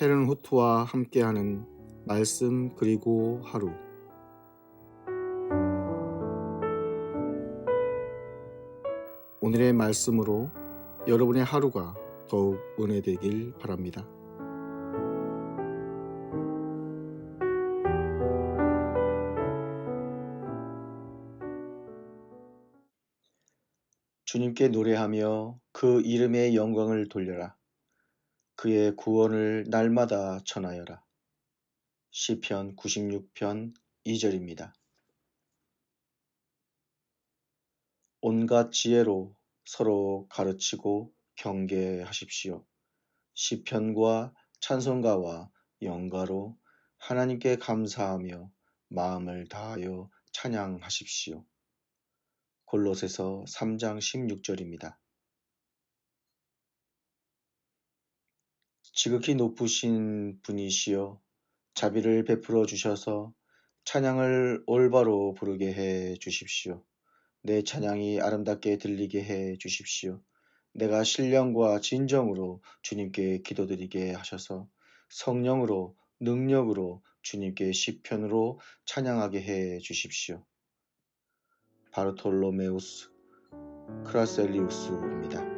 헤른 후트와 함께하는 말씀 그리고 하루 오늘의 말씀으로 여러분의 하루가 더욱 은혜되길 바랍니다. 주님께 노래하며 그 이름의 영광을 돌려라. 그의 구원을 날마다 전하여라. 시편 96편 2절입니다. 온갖 지혜로 서로 가르치고 경계하십시오. 시편과 찬송가와 영가로 하나님께 감사하며 마음을 다하여 찬양하십시오. 골로새서 3장 16절입니다. 지극히 높으신 분이시여 자비를 베풀어 주셔서 찬양을 올바로 부르게 해 주십시오. 내 찬양이 아름답게 들리게 해 주십시오. 내가 신령과 진정으로 주님께 기도드리게 하셔서 성령으로 능력으로 주님께 시편으로 찬양하게 해 주십시오. 바르톨로메우스 크라셀리우스입니다.